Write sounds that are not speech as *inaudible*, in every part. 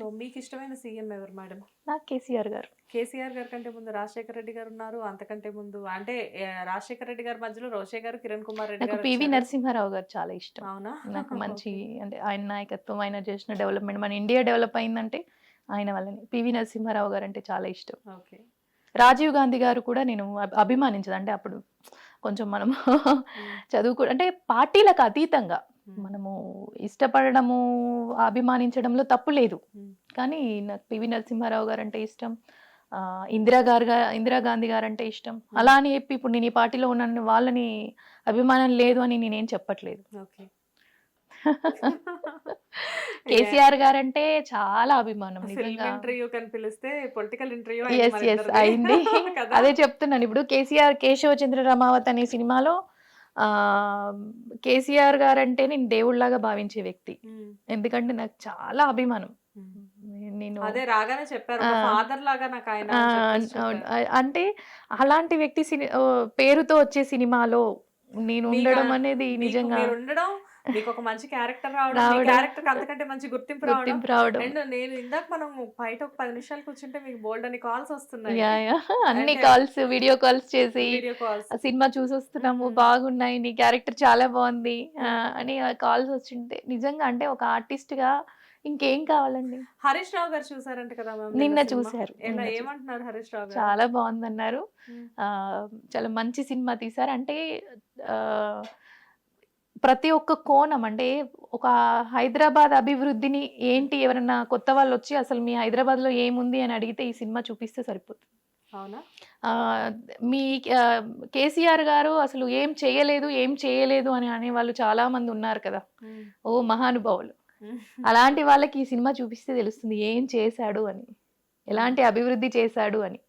So మీకు ఇష్టమైన CM ఎవరు మేడం? నాకు కేసీఆర్ గారు. కేసీఆర్ గారి కంటే ముందు రాజశేఖర రెడ్డి గారు ఉన్నారు అంతకంటే ముందు అంటే రాజశేఖర రెడ్డి గారి మధ్యలో రోషే గారు కిరణ్ కుమార్ రెడ్డి గారు పివి. నరసింహారావు గారు చాలా ఇష్టం. అవునా? నాకు *laughs* మంచి అంటే ఆయన నాయకత్వం ఆయన చేసిన డెవలప్మెంట్ మన ఇండియా డెవలప్ అయిందంటే ఆయన వల్లనే. పివి నరసింహారావు గారు అంటే చాలా ఇష్టం. ఓకే. రాజీవ్ గాంధీ గారు కూడా నేను అభి- అభిమానించదు. అంటే అప్పుడు కొంచెం మనము *laughs* చదువుకో అంటే పార్టీలకు అతీతంగా మనము ఇష్టపడడము అభిమానించడంలో తప్పు లేదు. Hmm. కానీ నాకు పివి నరసింహారావు గారు అంటే ఇష్టం ఇందిరా గారు ఇందిరాగాంధీ గారు అంటే ఇష్టం. అలా అని చెప్పి ఇప్పుడు నేను ఈ పార్టీలో ఉన్నాను వాళ్ళని అభిమానం లేదు అని నేనేం చెప్పట్లేదు. *laughs* కేసీఆర్ గారు అంటే చాలా అభిమానం ఇంటర్వ్యూ పిలిస్తే పొలిటికల్ ఇంటర్వ్యూ ఎస్ ఎస్ అయింది. *laughs* అదే చెప్తున్నాను. ఇప్పుడు కేసీఆర్ కేశవచంద్ర రమావత్ అనే సినిమాలో కేసీఆర్ గారు అంటే నేను దేవుళ్ళలాగా భావించే వ్యక్తి. ఎందుకంటే నాకు చాలా అభిమానం. నేను అదే రాగానే చెప్పారు. ఫాదర్ లాగా నాకు ఆయన అంటే అలాంటి వ్యక్తి సిని పేరుతో వచ్చే సినిమాలో నేను ఉండడం అనేది నిజంగా ఉండడం మీకు ఒక మంచి క్యారెక్టర్ రావడం. క్యారెక్టర్ అంతకంటే మంచి గుర్తింపు రావడం. రావడం. అండ్ నేను ఇందాక మనం బయట ఒక పది నిమిషాలు కూర్చుంటే మీకు బోల్డ్ అని కాల్స్ వస్తున్నాయి. అన్ని కాల్స్ వీడియో కాల్స్ చేసి సినిమా చూసొస్తున్నాము మ్మ్. బాగున్నాయి నీ క్యారెక్టర్ చాలా బాగుంది అని కాల్స్ వచ్చింటే నిజంగా అంటే ఒక ఆర్టిస్ట్గా ఇంకేం కావాలండి? హరీష్ రావు గారు చూసారంట కదా నిన్న నిన్న ఏమంటున్నారు హరీష్ రావు గారు? చాలా బాగుందన్నారు. చాలా మంచి సినిమా తీశారు అంటే ప్రతి ఒక్క కోణం అంటే ఒక హైదరాబాద్ అభివృద్ధిని ఏంటి ఎవరైనా కొత్త వాళ్ళు వచ్చి అసలు మీ హైదరాబాద్లో ఏముంది అని అడిగితే ఈ సినిమా చూపిస్తే సరిపోతుంది. అవునా? మీ కేసీఆర్ గారు అసలు ఏం చేయలేదు ఏం చేయలేదు అని అనేవాళ్ళు చాలా మంది ఉన్నారు కదా. ఓ మహానుభావులు. అలాంటి వాళ్ళకి ఈ సినిమా చూపిస్తే తెలుస్తుంది ఏం చేశాడు అని. ఎలాంటి అభివృద్ధి చేశాడు అని.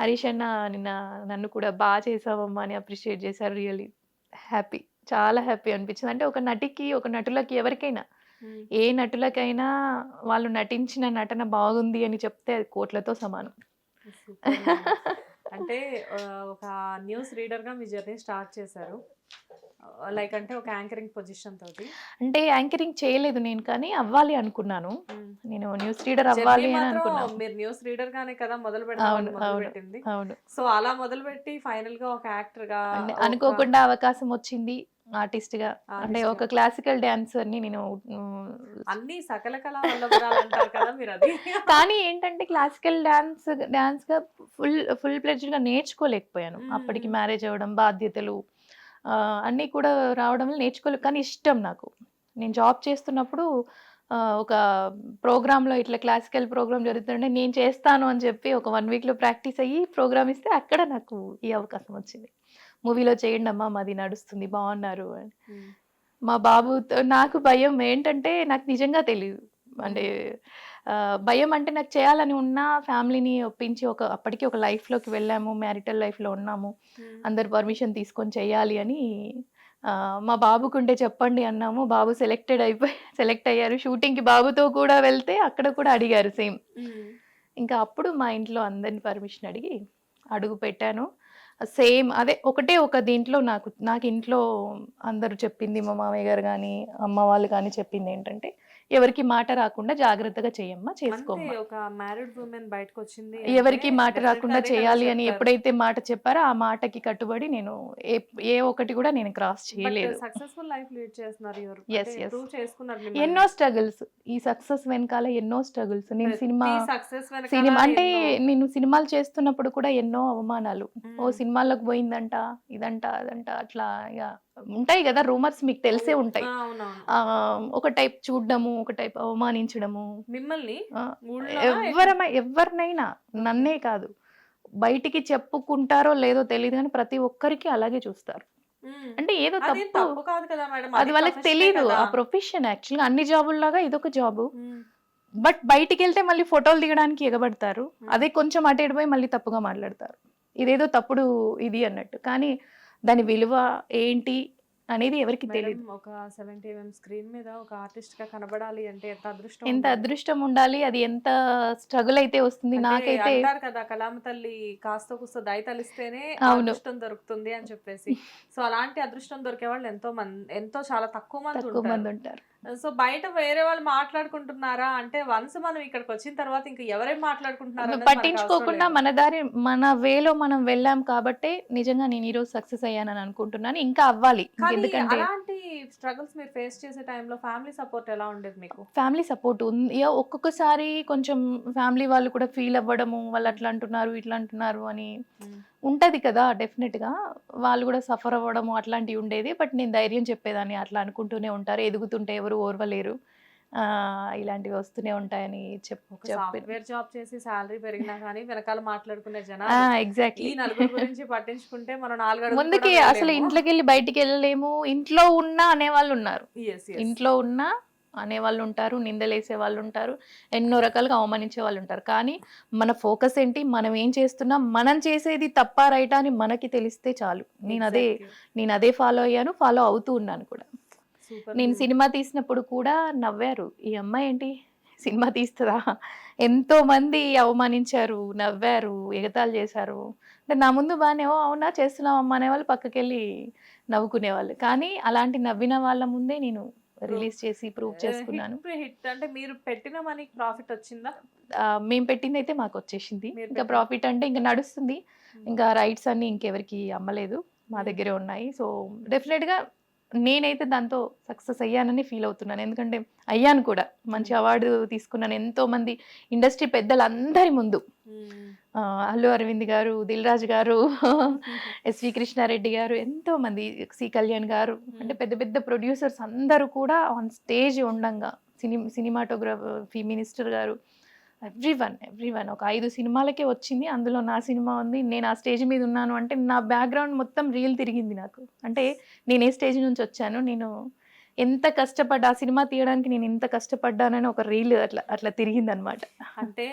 హరీష్ అన్న నిన్న నన్ను కూడా బాగా చేసావమ్మా అని అప్రిషియేట్ చేశారు. Really happy. చాలా హ్యాపీ అనిపించింది అంటే ఒక నటికి ఒక నటులకి ఎవరికైనా. ఏ నటులకైనా వాళ్ళు నటించిన నటన బాగుంది అని చెప్తే అది కోట్లతో సమానం. అంటే ఒక న్యూస్ రీడర్గా మీ జర్నీ స్టార్ట్ చేశారు లైక్ అంటే ఒక యాంకరింగ్ పొజిషన్ తోటి అంటే యాంకరింగ్ చేయలేదు నేను కానీ అవ్వాలి అనుకున్నాను మ్మ్. నేను న్యూస్ రీడర్ అవ్వాలి అని అనుకున్నాను మీరు న్యూస్ రీడర్ గానే కదా మొదలు. పెట్టింది అవును సో అలా మొదలు పెట్టి ఫైనల్గా ఒక యాక్టర్గా అనుకోకుండా అవకాశం వచ్చింది ఆర్టిస్ట్గా అంటే ఒక. క్లాసికల్ డాన్సర్ని నేను అన్ని సకల కళ కదా మీరు అది *laughs* కానీ ఏంటంటే క్లాసికల్ డాన్స్ డాన్స్గా ఫుల్ ఫుల్ ప్లెడ్జ్డ్గా నేర్చుకోలేకపోయాను మ్మ్. అప్పటికి మ్యారేజ్ అవ్వడం బాధ్యతలు అన్నీ కూడా రావడం వల్ల నేర్చుకోలేదు కానీ ఇష్టం నాకు. నేను జాబ్ చేస్తున్నప్పుడు ఒక ప్రోగ్రాంలో ఇట్లా క్లాసికల్ ప్రోగ్రామ్ జరుగుతుంటే నేను చేస్తాను అని చెప్పి ఒక వన్ వీక్లో ప్రాక్టీస్ అయ్యి ప్రోగ్రామ్ ఇస్తే అక్కడ నాకు ఈ అవకాశం వచ్చింది. మూవీలో చేయండి అమ్మా మాది నడుస్తుంది బాగున్నారు అని. మా బాబుతో నాకు భయం ఏంటంటే నాకు నిజంగా తెలియదు అంటే భయం అంటే నాకు చేయాలని ఉన్నా ఫ్యామిలీని ఒప్పించి ఒక అప్పటికి ఒక లైఫ్లోకి వెళ్ళాము మ్యారిటల్ లైఫ్లో ఉన్నాము. అందరు పర్మిషన్ తీసుకొని చేయాలి అని మా బాబుకుంటే చెప్పండి అన్నాము. బాబు సెలెక్టెడ్ అయిపోయి సెలెక్ట్ అయ్యారు. షూటింగ్కి బాబుతో కూడా వెళ్తే అక్కడ కూడా అడిగారు సేమ్. ఇంకా అప్పుడు మా ఇంట్లో అందరిని పర్మిషన్ అడిగి అడుగు పెట్టాను. సేమ్ అదే ఒకటే ఒక దీంట్లో నాకు నాకు ఇంట్లో అందరూ చెప్పింది మా మామయ్య గారు కానీ అమ్మ వాళ్ళు కానీ చెప్పింది ఏంటంటే ఎవరికి మాట రాకుండా జాగ్రత్తగా చేయమ్మా చేసుకోమ్మా. ఒక మ్యారీడ్ ఉమెన్ బయటకు వచ్చింది ఎవరికి మాట రాకుండా చేయాలి అని. ఎప్పుడైతే మాట చెప్పారో ఆ మాటకి కట్టుబడి నేను ఏ ఒక్కటి కూడా నేను క్రాస్ చేయలేదు. సక్సెస్ఫుల్ లైఫ్ లీడ్ చేస్తున్నారు ఎన్నో స్ట్రగుల్స్ ఈ సక్సెస్ వెనకాల ఎన్నో స్ట్రగుల్స్ నేను సినిమా సినిమా అంటే నేను సినిమాలు చేస్తున్నప్పుడు కూడా ఎన్నో అవమానాలు. ఓ సినిమాలకు పోయిందంట ఇదంట అదంట అట్లా ఇక ఉంటాయి కదా రూమర్స్ మీకు తెలిసే ఉంటాయి. ఒక టైప్ చూడడము ఒక టైప్ అవమానించడము. మిమ్మల్ని ఎవరమై ఎవరినైనా నన్నే కాదు బయటికి చెప్పుకుంటారో లేదో తెలియదు కానీ ప్రతి ఒక్కరికి అలాగే చూస్తారు. అంటే ఏదో తప్పు. కాదు కదా మేడం అది వాళ్ళకి తెలియదు ఆ ప్రొఫెషన్ యాక్చువల్గా అన్ని జాబుల్లాగా ఇదొక జాబు. బట్ బయటికి వెళ్తే మళ్ళీ ఫోటోలు దిగడానికి ఎగబడతారు. అదే కొంచెం అటు ఇటు పోయి మళ్ళీ తప్పుగా మాట్లాడతారు. ఇదేదో తప్పుడు ఇది అన్నట్టు. కానీ దాని విలువ ఏంటి అనేది ఎవరికి తెలియదు ఒక సెవెంటీ ఎంఎం స్క్రీన్ మీద ఒక ఆర్టిస్ట్గా కనబడాలి అంటే ఎంత అదృష్టం ఎంత. అదృష్టం ఉండాలి? అది ఎంత స్ట్రగుల్ అయితే వస్తుంది? నాకైతే అంటారు కదా కలామ తల్లి కాస్త కూస్త దయ తలిస్తేనే. అదృష్టం దొరుకుతుంది అని చెప్పేసి. సో అలాంటి అదృష్టం దొరికే వాళ్ళు ఎంతో మంది ఎంతో చాలా తక్కువ మంది తక్కువ మంది ఉంటారు. సో బయట వేరే వాళ్ళు మాట్లాడుకుంటున్నారా? అంటే వన్స్ మనం ఇక్కడికి వచ్చిన తర్వాత ఇంకా ఎవరేం మాట్లాడుకుంటున్నారు పట్టించుకోకుండా మన దారి మన వేలో మనం వెళ్ళాం కాబట్టే నిజంగా నేను ఈరోజు సక్సెస్ అయ్యానని అనుకుంటున్నాను. ఇంకా అవ్వాలి. ఎందుకంటే అలాంటి స్ట్రగుల్స్ మీరు ఫేస్ చేసే టైంలో ఫ్యామిలీ సపోర్ట్ ఎలా ఉండేది మీకు? ఫ్యామిలీ సపోర్ట్ ఉంది ఒక్కొక్కసారి కొంచెం ఫ్యామిలీ వాళ్ళు కూడా ఫీల్ అవ్వడము వాళ్ళు అట్లా అంటున్నారు ఇట్లా అంటున్నారు అని ఉంటది కదా డెఫినెట్గా. వాళ్ళు కూడా సఫర్ అవ్వడము అట్లాంటివి ఉండేది. బట్ నేను ధైర్యం చెప్పేదాన్ని అట్లా అనుకుంటూనే ఉంటారు. ఎదుగుతుంటే ఎవరు ఓర్వలేరు. ఆ, ఇలాంటివి వస్తూనే ఉంటాయని చెప్పి సాఫ్ట్వేర్ జాబ్ చేసి శాలరీ పెరిగినా కానీ వెనకాల మాట్లాడుకునే జనాలు ఎగ్జాక్ట్లీ నలుగురు గురించి పట్టించుకుంటే మనం నాలుగు ముందుకి అసలు. ఇంట్లోకి వెళ్ళి బయటికి వెళ్ళలేము. ఇంట్లో ఉన్నా అనేవాళ్ళు ఉన్నారు. Yes, yes. ఇంట్లో ఉన్నా అనేవాళ్ళు ఉంటారు నిందలేసే వాళ్ళు ఉంటారు ఎన్నో రకాలుగా అవమానించే వాళ్ళు ఉంటారు కానీ మన ఫోకస్ ఏంటి? మనం ఏం చేస్తున్నాం? మనం చేసేది తప్ప రైటా అని మనకి తెలిస్తే చాలు. నేను అదే. నేను అదే ఫాలో అయ్యాను ఫాలో అవుతూ ఉన్నాను కూడా. నేను. సినిమా తీసినప్పుడు కూడా నవ్వారు ఈ అమ్మాయి ఏంటి? సినిమా తీస్తుందా? ఎంతో మంది అవమానించారు నవ్వారు ఎగతాళి చేశారు. అంటే నా ముందు బాగానే "ఓ, అవునా? చేస్తున్నాం అమ్మ అనేవాళ్ళు పక్కకి వెళ్ళి నవ్వుకునేవాళ్ళు. కానీ అలాంటి నవ్విన వాళ్ళ ముందే నేను రిలీజ్ చేసి ప్రూవ్ చేసుకున్నాను. హిట్ అంటే మీరు పెట్టిన మనీకి ప్రాఫిట్ వచ్చిందా? మేము పెట్టింది అయితే మాకు వచ్చేసింది. ఇంకా. ప్రాఫిట్ అంటే ఇంకా నడుస్తుంది. ఇంకా రైట్స్ అన్ని ఇంకెవరికి అమ్మలేదు. మా. దగ్గరే ఉన్నాయి. సో డెఫినెట్గా నేనైతే దాంతో సక్సెస్ అయ్యానని ఫీల్ అవుతున్నాను. ఎందుకంటే అయ్యాను కూడా. మంచి అవార్డు తీసుకున్నాను ఎంతో మంది ఇండస్ట్రీ పెద్దలందరి ముందు. అల్లు అరవింద్ గారు దిల్ రాజు గారు *laughs* ఎస్వి కృష్ణారెడ్డి గారు ఎంతో మంది సి కళ్యాణ్ గారు అంటే పెద్ద పెద్ద ప్రొడ్యూసర్స్ అందరూ కూడా ఆన్ స్టేజ్ ఉండంగా. సినీ సినిమాటోగ్రఫీ మినిస్టర్ గారు ఎవ్రీ వన్ ఎవ్రీ వన్ ఒక ఐదు సినిమాలకే వచ్చింది. అందులో నా సినిమా ఉంది. నేను ఆ స్టేజ్ మీద ఉన్నాను అంటే నా బ్యాక్గ్రౌండ్ మొత్తం రీల్ తిరిగింది నాకు. అంటే నేను ఏ స్టేజ్ నుంచి వచ్చాను నేను ఎంత కష్టపడ్డా ఆ సినిమా తీయడానికి నేను ఎంత కష్టపడ్డానని ఒక రీల్ అట్లా అట్లా తిరిగింది అనమాట అంటే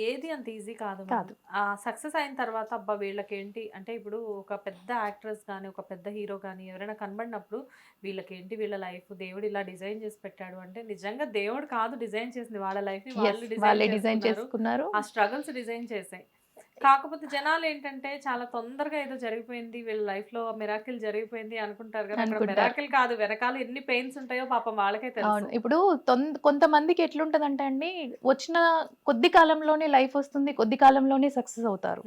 ఏది అంత ఈజీ కాదు కాదు. ఆ సక్సెస్ అయిన తర్వాత అబ్బా వీళ్ళకేంటి? అంటే ఇప్పుడు ఒక పెద్ద యాక్ట్రెస్ కానీ ఒక పెద్ద హీరో కానీ ఎవరైనా కనబడినప్పుడు వీళ్ళకేంటి? వీళ్ళ లైఫ్ దేవుడు ఇలా డిజైన్ చేసి పెట్టాడు అంటే నిజంగా దేవుడు కాదు డిజైన్ చేసింది. వాళ్ళ లైఫ్ వాళ్ళే డిజైన్ చేసుకున్నారు. ఆ స్ట్రగుల్స్ డిజైన్ చేసాయి. కాకపోతే జనాలు ఏంటంటే చాలా తొందరగా ఏదో జరిగిపోయింది వీళ్ళ లైఫ్లో మిరాకిల్ జరిగిపోయింది అనుకుంటారు కదా. మిరాకిల్ కాదు వెనకాల ఎన్ని పెయిన్స్ ఉంటాయో పాపం వాళ్ళకే తెలుసు ఇప్పుడు కొంతమందికి ఎట్లుంటదంటే అండి వచ్చిన కొద్ది కాలంలోనే లైఫ్ వస్తుంది కొద్ది కాలంలోనే సక్సెస్ అవుతారు.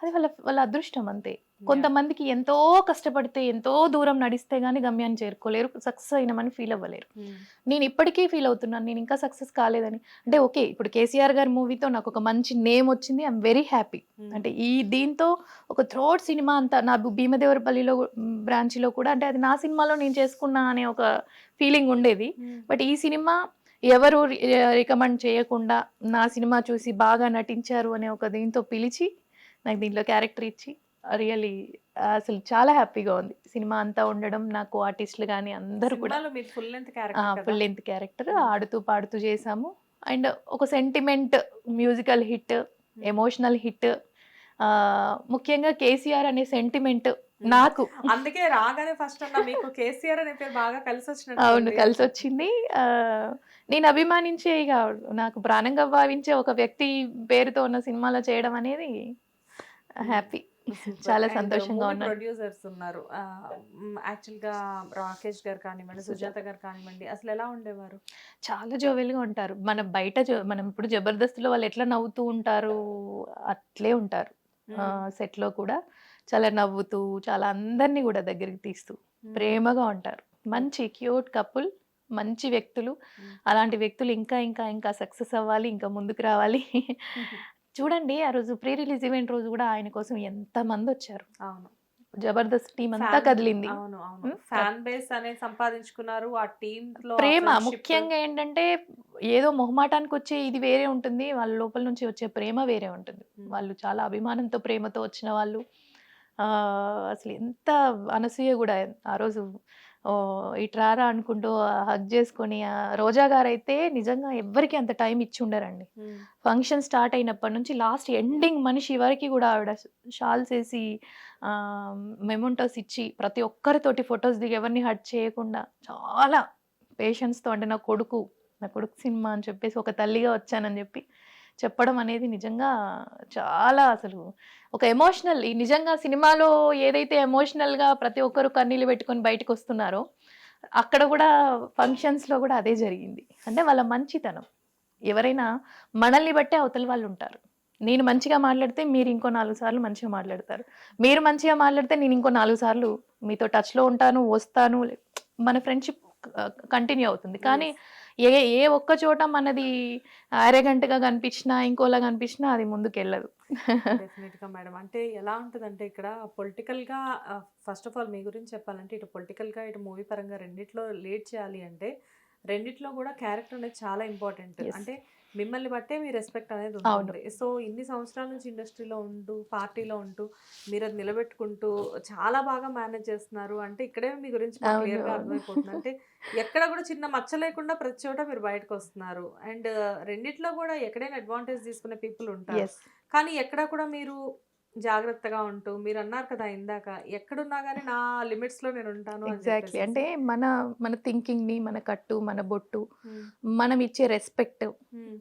అది వాళ్ళ వాళ్ళ అదృష్టం అంతే కొంతమందికి ఎంతో కష్టపడితే ఎంతో దూరం నడిస్తే గానీ గమ్యాన్ని చేరుకోలేరు సక్సెస్ అయినామని ఫీల్ అవ్వలేరు ఉమ్. నేను ఇప్పటికీ ఫీల్ అవుతున్నాను నేను ఇంకా సక్సెస్ కాలేదని అంటే ఓకే ఇప్పుడు కేసీఆర్ గారి మూవీతో నాకు ఒక మంచి నేమ్ వచ్చింది ఐఎమ్ వెరీ హ్యాపీ. అంటే ఈ దీంతో ఒక థ్రోట్ సినిమా అంతా నా భీమదేవరపల్లిలో బ్రాంచ్లో కూడా అంటే అది నా సినిమాలో నేను చేసుకున్నా అనే ఒక ఫీలింగ్ ఉండేది ఉమ్. బట్ ఈ సినిమా ఎవరు రికమెండ్ చేయకుండా నా సినిమా చూసి బాగా నటించారు అనే ఒక దీంతో పిలిచి నాకు దీంట్లో క్యారెక్టర్ ఇచ్చి రియలీ అసలు చాలా హ్యాపీగా ఉంది. సినిమా అంతా ఉండడం నాకు ఆర్టిస్టులు కానీ అందరూ కూడా full length character full length character ఆడుతూ పాడుతూ చేసాము. అండ్ ఒక sentiment musical hit emotional hit ముఖ్యంగా కేసీఆర్ అనే సెంటిమెంట్ నాకు. అందుకే రాగానే ఫస్ట్ అన్న మీకు కేసీఆర్ అనే పేరు బాగా కలిసి వచ్చినట్టు అవును. కలిసి వచ్చింది నేను అభిమానించే ఇక నాకు ప్రాణంగా భావించే ఒక వ్యక్తి పేరుతో ఉన్న సినిమాలో చేయడం అనేది హ్యాపీ. *laughs* చాలా సంతోషంగా ఉన్నాను. ప్రొడ్యూసర్స్ ఉన్నారు. యాక్చువల్గా రాకేష్ గారు కానివ్వండి సుజాత. గారు కానివ్వండి అసలు ఎలా ఉండేవారు? చాలా జోవెల్గా ఉంటారు. మన బయట మనం ఇప్పుడు జబర్దస్త్లో వాళ్ళు ఎట్లా నవ్వుతూ ఉంటారు అట్లే ఉంటారు. సెట్లో కూడా చాలా నవ్వుతూ చాలా అందరినీ కూడా దగ్గరికి తీస్తూ ప్రేమగా ఉంటారు. మంచి క్యూట్ కపుల్ మంచి వ్యక్తులు. అలాంటి వ్యక్తులు ఇంకా ఇంకా ఇంకా సక్సెస్ అవ్వాలి ఇంకా ముందుకు రావాలి. *laughs* చూడండి ఆ రోజు ప్రీ రిలీజ్ ఈవెంట్ రోజు కూడా ఆయన కోసం ఎంత మంది వచ్చారు అవును జబర్దస్త్ టీం అంతా కదిలింది అవును అవును? ఫ్యాన్ బేస్ అనేది సంపాదించుకున్నారు ఆ టీమ్ ప్రేమ. ముఖ్యంగా ఏంటంటే ఏదో మొహమాటానికి వచ్చే ఇది వేరే ఉంటుంది వాళ్ళ లోపల నుంచి వచ్చే ప్రేమ వేరే ఉంటుంది. వాళ్ళు చాలా అభిమానంతో ప్రేమతో వచ్చిన వాళ్ళు ఆ, అసలు ఎంత అనసూయ కూడా ఆ రోజు ఇట్రారా అనుకుంటూ హగ్ చేసుకొని రోజా గారు అయితే నిజంగా ఎవ్వరికి అంత టైం ఇచ్చి ఉండరండి. ఫంక్షన్ స్టార్ట్ అయినప్పటి నుంచి లాస్ట్ ఎండింగ్ మనిషి వరకు కూడా ఆవిడ షాల్స్ వేసి మెమోంటోస్ ఇచ్చి ప్రతి ఒక్కరితోటి ఫొటోస్ దిగి ఎవరిని హట్ చేయకుండా చాలా పేషెన్స్తో అంటే నా కొడుకు నా కొడుకు సినిమా అని చెప్పేసి ఒక తల్లిగా వచ్చానని చెప్పి చెప్పడం అనేది నిజంగా చాలా అసలు ఒక ఎమోషనల్ ఈ నిజంగా సినిమాలో ఏదైతే ఎమోషనల్గా ప్రతి ఒక్కరు కన్నీళ్ళు పెట్టుకొని బయటకు వస్తున్నారో అక్కడ కూడా ఫంక్షన్స్లో కూడా అదే జరిగింది. అంటే వాళ్ళ మంచితనం. ఎవరైనా మనల్ని బట్టే అవతల వాళ్ళు ఉంటారు. నేను మంచిగా మాట్లాడితే మీరు ఇంకో నాలుగు సార్లు మంచిగా మాట్లాడతారు. మీరు మంచిగా మాట్లాడితే నేను ఇంకో నాలుగు సార్లు మీతో టచ్లో ఉంటాను వస్తాను. మన ఫ్రెండ్షిప్ కంటిన్యూ uh, అవుతుంది. కానీ ఏ ఏ ఒక్క చోట మనది అరగంటగా కనిపించినా ఇంకోలా కనిపించినా అది ముందుకు వెళ్ళదు డెఫినెట్గా మేడం. అంటే ఎలా ఉంటుందంటే ఇక్కడ పొలిటికల్గా ఫస్ట్ ఆఫ్ ఆల్ మీ గురించి చెప్పాలంటే ఇటు పొలిటికల్గా ఇటు మూవీ పరంగా రెండిట్లో లేట్ చేయాలి అంటే రెండిట్లో కూడా క్యారెక్టర్ అనేది చాలా ఇంపార్టెంట్. అంటే మిమ్మల్ని బట్టే మీ రెస్పెక్ట్ అనేది. ఉంటుంది సో ఇన్ని సంవత్సరాల నుంచి ఇండస్ట్రీలో ఉంటూ పార్టీలో ఉంటూ మీరు అది నిలబెట్టుకుంటూ చాలా బాగా మేనేజ్ చేస్తున్నారు. అంటే ఇక్కడే మీ గురించి క్లియర్గా. అర్థమైపోతుంది. అంటే ఎక్కడ కూడా చిన్న మచ్చ లేకుండా ప్రతి చోట మీరు బయటకు వస్తున్నారు అండ్ రెండిట్లో కూడా ఎక్కడైనా అడ్వాంటేజ్ తీసుకునే పీపుల్ ఉంటారు. కానీ ఎక్కడ కూడా మీరు జాగ్రత్తగా ఉంటూ మీరు అన్నారు కదా ఇందాక ఎక్కడున్నా కానీ నా లిమిట్స్లో నేను ఉంటాను ఎగ్జాక్ట్లీ. అంటే మన మన థింకింగ్ని మన కట్టు మన బొట్టు. మనం ఇచ్చే రెస్పెక్ట్.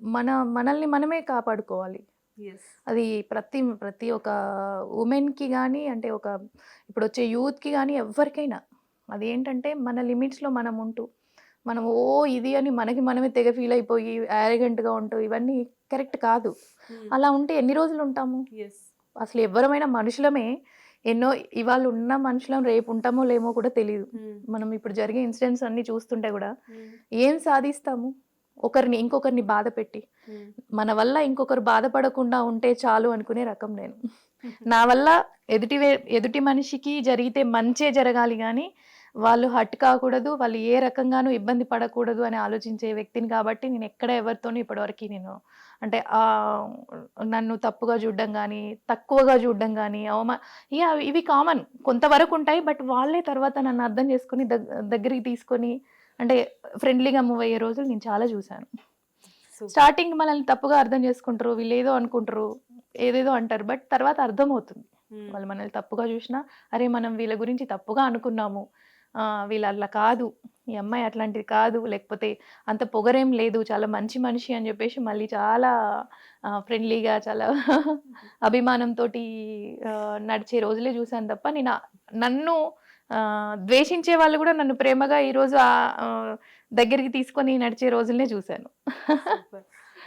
మన మనల్ని మనమే కాపాడుకోవాలి. అది ప్రతి ప్రతి ఒక్క ఉమెన్కి కానీ అంటే ఒక ఇప్పుడు వచ్చే యూత్కి కానీ ఎవరికైనా అది ఏంటంటే మన లిమిట్స్లో మనం ఉంటూ మనం ఓ ఇది అని మనకి మనమే తెగ ఫీల్ అయిపోయి యారగెంట్గా ఉంటూ ఇవన్నీ కరెక్ట్ కాదు. అలా ఉంటే ఎన్ని రోజులు ఉంటాము Yes. అసలు ఎవరమైనా మనుషులమే ఎన్నో ఇవాళ ఉన్న మనుషులం రేపు ఉంటామో లేమో కూడా తెలియదు. మనం ఇప్పుడు జరిగే ఇన్సిడెంట్స్ అన్ని చూస్తుంటే కూడా. ఏం సాధిస్తాము ఒకరిని ఇంకొకరిని బాధ పెట్టి. మన వల్ల ఇంకొకరు బాధపడకుండా ఉంటే చాలు అనుకునే రకం నేను నా వల్ల ఎదుటి ఎదుటి మనిషికి జరిగితే మంచే జరగాలి కానీ వాళ్ళు హట్ కాకూడదు వాళ్ళు ఏ రకంగానూ ఇబ్బంది పడకూడదు అని ఆలోచించే వ్యక్తిని కాబట్టి నేను ఎక్కడ ఎవరితోనూ ఇప్పటివరకు నేను అంటే ఆ, నన్ను తప్పుగా చూడడం కానీ తక్కువగా చూడడం కానీ అవమా ఇక ఇవి కామన్ కొంతవరకు ఉంటాయి బట్ వాళ్ళే తర్వాత నన్ను అర్థం చేసుకుని దగ్- దగ్గరికి తీసుకొని అంటే ఫ్రెండ్లీగా మూవ్ అయ్యే రోజులు నేను చాలా చూశాను. స్టార్టింగ్ మనల్ని తప్పుగా అర్థం చేసుకుంటారు వీళ్ళు ఏదో అనుకుంటారు ఏదేదో అంటారు బట్ తర్వాత అర్థమవుతుంది. వాళ్ళు మనల్ని తప్పుగా చూసినా అరే మనం వీళ్ళ గురించి తప్పుగా అనుకున్నాము వీళ్ళు అట్లా కాదు. ఈ అమ్మాయి అట్లాంటిది కాదు. లేకపోతే అంత పొగరేం లేదు. చాలా మంచి మనిషి అని చెప్పేసి మళ్ళీ చాలా ఫ్రెండ్లీగా చాలా *laughs* అభిమానంతో నడిచే రోజులే చూశాను తప్ప నేను నన్ను ద్వేషించే వాళ్ళు కూడా నన్ను ప్రేమగా ఈరోజు దగ్గరికి తీసుకొని నడిచే రోజులనే చూశాను.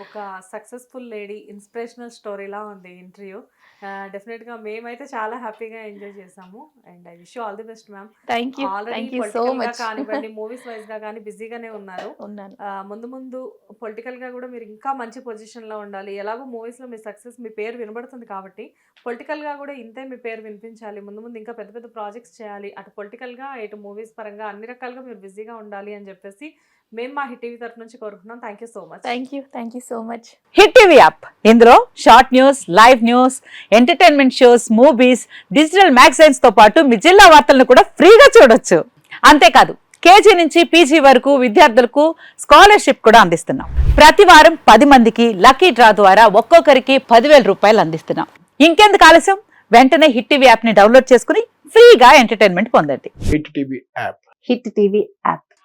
ఒక సక్సెస్ఫుల్ లేడీ ఇన్స్పిరేషనల్ స్టోరీలా ఉంది ఇంటర్వ్యూ డెఫినెట్గా మేమైతే చాలా హ్యాపీగా ఎంజాయ్ చేసాము. And I wish all the best ma'am thank you already కానివ్వండి *laughs* మూవీస్ వైజ్గా కానీ బిజీగానే ఉన్నారు. ముందు ముందు పొలిటికల్గా కూడా మీరు ఇంకా మంచి పొజిషన్లో ఉండాలి. ఎలాగో మూవీస్లో మీ సక్సెస్ మీ పేరు వినబడుతుంది కాబట్టి పొలిటికల్గా కూడా ఇంతే మీ పేరు వినిపించాలి. ముందు ముందు ఇంకా పెద్ద పెద్ద ప్రాజెక్ట్స్ చేయాలి. అటు పొలిటికల్గా ఇటు మూవీస్ పరంగా అన్ని రకాలుగా మీరు బిజీగా ఉండాలి అని చెప్పేసి మేము మా హిట్ టీవీ తరఫు నుంచి కోరుకుంటున్నాం. Thank you so much thank you thank you so much hit TV app. ఇందులో short news live news entertainment shows movies digital మ్యాగజైన్స్తో పాటు మీ జిల్లా వార్తలను కూడా ఫ్రీగా చూడొచ్చు. అంతేకాదు కేజీ నుంచి పీజీ వరకు విద్యార్థులకు స్కాలర్షిప్ కూడా అందిస్తున్నాం. ప్రతి వారం పది మందికి లక్కీ డ్రా ద్వారా ఒక్కొక్కరికి పదివేల రూపాయలు అందిస్తున్నాం. ఇంకెందుకు ఆలస్యం? వెంటనే హిట్ టీవీ యాప్ని డౌన్లోడ్ చేసుకుని ఫ్రీగా ఎంటర్టైన్మెంట్ పొందండి. Hit TV app. Hit TV app.